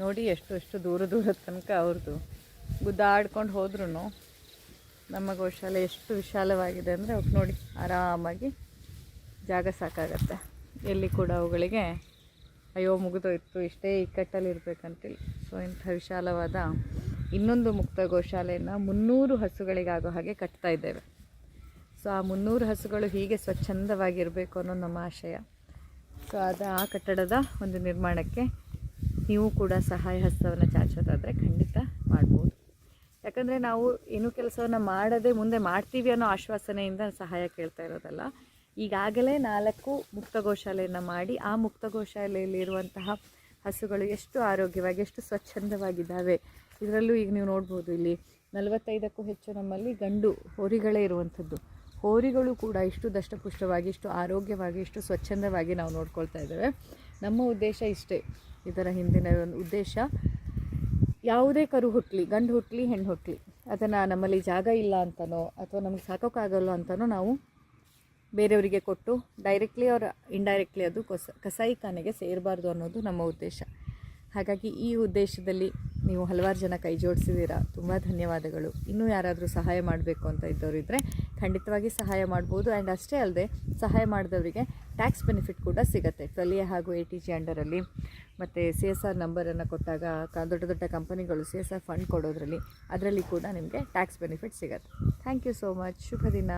ನೋಡಿ ಎಷ್ಟು ಎಷ್ಟು ದೂರ ದೂರದ ತನಕ ಅವ್ರದ್ದು ಗುದ್ದಾಡ್ಕೊಂಡು ಹೋದ್ರೂ ನಮ್ಮ ಗೋಶಾಲೆ ಎಷ್ಟು ವಿಶಾಲವಾಗಿದೆ ಅಂದರೆ ಅವಕ್ಕೆ ನೋಡಿ ಆರಾಮಾಗಿ ಜಾಗ ಸಾಕಾಗತ್ತೆ. ಎಲ್ಲಿ ಕೂಡ ಅವುಗಳಿಗೆ ಅಯ್ಯೋ ಮುಗಿದೋಯ್ತು, ಇಷ್ಟೇ ಇಕ್ಕಟ್ಟಲ್ಲಿ ಇರಬೇಕಂತೇಳಿ ಸೊ ಇಂಥ ವಿಶಾಲವಾದ ಇನ್ನೊಂದು ಮುಕ್ತ ಗೋಶಾಲೆಯನ್ನು ಮುನ್ನೂರು ಹಸುಗಳಿಗಾಗೋ ಹಾಗೆ ಕಟ್ತಾ ಇದ್ದೇವೆ. ಸೊ ಆ ಮುನ್ನೂರು ಹಸುಗಳು ಹೀಗೆ ಸ್ವಚ್ಛಂದವಾಗಿರಬೇಕು ಅನ್ನೋ ನಮ್ಮ ಆಶಯ. ಸೊ ಅದು ಆ ಕಟ್ಟಡದ ಒಂದು ನಿರ್ಮಾಣಕ್ಕೆ ನೀವು ಕೂಡ ಸಹಾಯ ಹಸ್ತವನ್ನು ಚಾಚೋದಾದರೆ ಖಂಡಿತ ಮಾಡ್ಬೋದು. ಯಾಕಂದರೆ ನಾವು ಏನು ಕೆಲಸವನ್ನು ಮಾಡದೆ ಮುಂದೆ ಮಾಡ್ತೀವಿ ಅನ್ನೋ ಆಶ್ವಾಸನೆಯಿಂದ ಸಹಾಯ ಕೇಳ್ತಾ ಇರೋದಲ್ಲ. ಈಗಾಗಲೇ ನಾಲ್ಕು ಮುಕ್ತ ಗೋಶಾಲೆಯನ್ನು ಮಾಡಿ ಆ ಮುಕ್ತ ಗೋಶಾಲೆಯಲ್ಲಿರುವಂತಹ ಹಸುಗಳು ಎಷ್ಟು ಆರೋಗ್ಯವಾಗಿ, ಎಷ್ಟು ಸ್ವಚ್ಛಂದವಾಗಿದ್ದಾವೆ ಇದರಲ್ಲೂ ಈಗ ನೀವು ನೋಡ್ಬೋದು ಇಲ್ಲಿ ನಲವತ್ತೈದಕ್ಕೂ ಹೆಚ್ಚು ನಮ್ಮಲ್ಲಿ ಗಂಡು ಹೋರಿಗಳೇ ಇರುವಂಥದ್ದು. ಹೋರಿಗಳು ಕೂಡ ಇಷ್ಟು ದಷ್ಟಪುಷ್ಟವಾಗಿ, ಇಷ್ಟು ಆರೋಗ್ಯವಾಗಿ, ಇಷ್ಟು ಸ್ವಚ್ಛಂದವಾಗಿ ನಾವು ನೋಡ್ಕೊಳ್ತಾ ಇದ್ದೇವೆ. ನಮ್ಮ ಉದ್ದೇಶ ಇಷ್ಟೇ. ಇದರ ಹಿಂದಿನ ಒಂದು ಉದ್ದೇಶ ಯಾವುದೇ ಕರು ಹುಟ್ಟಲಿ ಗಂಡು ಹುಟ್ಟಲಿ ಹೆಣ್ಣು ಹುಟ್ಟಲಿ ಅದನ್ನು ನಮ್ಮಲ್ಲಿ ಜಾಗ ಇಲ್ಲ ಅಂತನೋ ಅಥವಾ ನಮಗೆ ಸಾಕೋಕ್ಕಾಗಲ್ಲ ಅಂತನೋ ನಾವು ಬೇರೆಯವರಿಗೆ ಕೊಟ್ಟು ಡೈರೆಕ್ಟ್ಲಿ ಅವ್ರ ಇಂಡೈರೆಕ್ಟ್ಲಿ ಅದು ಕಸ, ಕಸಾಯಿಖಾನೆಗೆ ಸೇರಬಾರ್ದು ಅನ್ನೋದು ನಮ್ಮ ಉದ್ದೇಶ. ಹಾಗಾಗಿ ಈ ಉದ್ದೇಶದಲ್ಲಿ ನೀವು ಹಲವಾರು ಜನ ಕೈ ಜೋಡಿಸಿದ್ದೀರಾ ತುಂಬ ಧನ್ಯವಾದಗಳು. ಇನ್ನೂ ಯಾರಾದರೂ ಸಹಾಯ ಮಾಡಬೇಕು ಅಂತ ಇದ್ದವರು ಇದ್ದರೆ ಖಂಡಿತವಾಗಿ ಸಹಾಯ ಮಾಡ್ಬೋದು. ಆ್ಯಂಡ್ ಅಷ್ಟೇ ಅಲ್ಲದೆ ಸಹಾಯ ಮಾಡಿದವರಿಗೆ ಟ್ಯಾಕ್ಸ್ ಬೆನಿಫಿಟ್ ಕೂಡ ಸಿಗುತ್ತೆ. ಫಲಿಯ ಹಾಗೂ ಎ ಟಿ ಜಿ ಅಂಡರಲ್ಲಿ ಮತ್ತು ಸಿ ಎಸ್ ಆರ್ ನಂಬರನ್ನು ಕೊಟ್ಟಾಗ ದೊಡ್ಡ ದೊಡ್ಡ ಕಂಪನಿಗಳು ಸಿ ಎಸ್ ಆರ್ ಫಂಡ್ ಕೊಡೋದ್ರಲ್ಲಿ ಅದರಲ್ಲಿ ಕೂಡ ನಿಮಗೆ ಟ್ಯಾಕ್ಸ್ ಬೆನಿಫಿಟ್ ಸಿಗುತ್ತೆ. ಥ್ಯಾಂಕ್ ಯು ಸೋ ಮಚ್ ಶುಭ ದಿನ.